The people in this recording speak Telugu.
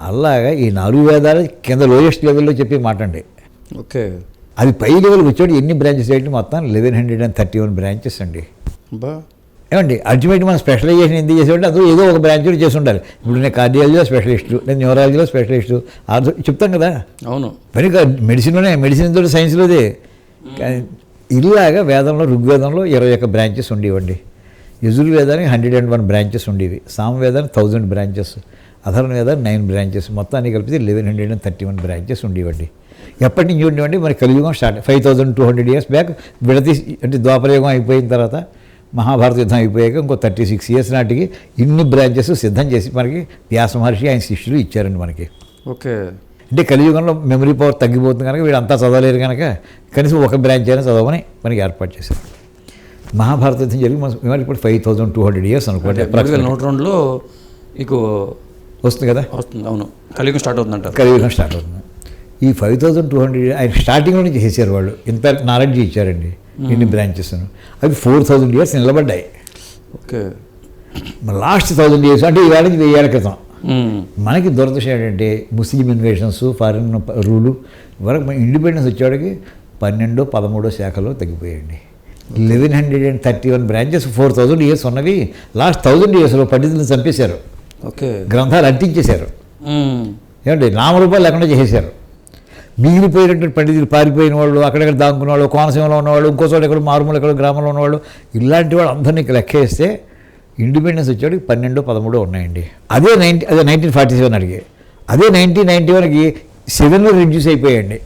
అలాగా ఈ నాలుగు వేదాలు కింద లోయెస్ట్ లెవెల్లో చెప్పి మాట అండి ఓకే. అది పై లెవెల్కి వచ్చాడు ఎన్ని బ్రాంచెస్ ఏంటి మొత్తం? Eleven hundred and thirty one branches అండి ఏమండి? అల్టిమేట్ మనం స్పెషలైజేషన్ ఎందుకు చేసేవాడి అది ఏదో ఒక బ్రాంచ్ చేసి ఉండాలి. ఇప్పుడు నేను కార్డియాలజీలో స్పెషలిస్టు నేను న్యూరాలజీలో స్పెషలిస్టు ఆర్థో చెప్తాం కదా? అవును. మరి మెడిసిన్లోనే మెడిసిన్ తోటి సైన్స్లోదే కానీ ఇలాగా వేదంలో ఋగ్వేదంలో ఇరవై ఒక్క బ్రాంచెస్ ఉండేవండి. యజుర్వేదానికి హండ్రెడ్ అండ్ వన్ బ్రాంచెస్ ఉండేవి. సామవేదానికి థౌజండ్ బ్రాంచెస్ అధర్వ వేదానికి నైన్ బ్రాంచెస్. మొత్తాన్ని కలిపితే eleven hundred and thirty one branches ఉండేవండి. ఎప్పటి నుంచి ఉండేవండి? మరి కలియుగం start five thousand two hundred years back విడతీసి అంటే ద్వాపరయుగం అయిపోయిన తర్వాత మహాభారత యుద్ధం అయిపోయాక ఇంకో థర్టీ సిక్స్ ఇయర్స్ నాటికి ఇన్ని బ్రాంచెస్ సిద్ధం చేసి మనకి వ్యాస మహర్షి ఆయన శిష్యులు ఇచ్చారండి మనకి. ఓకే. అంటే కలియుగంలో మెమరీ పవర్ తగ్గిపోతుంది కనుక వీళ్ళంతా చదవలేరు కనుక కనీసం ఒక బ్రాంచ్ అయినా చదవమని మనకి ఏర్పాటు చేశారు. మహాభారత యుద్ధం జరిగి మన ఇప్పుడు five thousand two hundred years అనుకోండి నూట రెండులో మీకు వస్తుంది కదా? వస్తుంది అవును. కలియుగం స్టార్ట్ అవుతుందంటారు. కలియుగం స్టార్ట్ అవుతుంది. ఈ ఫైవ్ థౌసండ్ టూ హండ్రెడ్ ఆయన స్టార్టింగ్లో నుంచి చేశారు వాళ్ళు. ఇంత నాలెడ్జ్ ఇచ్చారండి. ఇన్ని బ్రాంచెస్ అవి ఫోర్ థౌజండ్ ఇయర్స్ నిలబడ్డాయి. ఓకే. లాస్ట్ థౌజండ్ ఇయర్స్ అంటే ఈవేళ నుంచి వెయ్యేళ్ళ క్రితం. మనకి దురదృష్టం ఏంటంటే ముస్లిం ఇన్వేషన్స్ ఫారిన్ రూలు వరకు మన ఇండిపెండెన్స్ వచ్చేవాడికి పన్నెండో పదమూడో శాఖలో తగ్గిపోయాయండి. Eleven hundred and thirty one branches four thousand years ఉన్నవి లాస్ట్ థౌజండ్ ఇయర్స్లో పండితులను చంపేశారు. ఓకే. గ్రంథాలు అంటించేశారు. ఏమండి నామరూపాలు లేకుండా చేసేశారు. మిగిలిపోయినటువంటి పండితులు పారిపోయిన వాళ్ళు అక్కడక్కడ దాక్కున్న వాళ్ళు కోనసీమలో ఉన్నవాళ్ళు ఇంకో చోట ఎక్కడ మారుమూల ఎక్కడ గ్రామంలో ఉన్నవాళ్ళు ఇలాంటి వాళ్ళు అందరినీ లెక్క వేస్తే ఇండిపెండెన్స్ వచ్చేవాడికి పన్నెండు పదమూడు ఉన్నాయండి. అదే నైన్టీ అదే నైన్టీన్ ఫార్టీ సెవెన్ అడిగి. అదే నైన్టీన్ నైన్టీ వన్కి సెవెన్లో రిడ్యూస్ అయిపోయాయండి.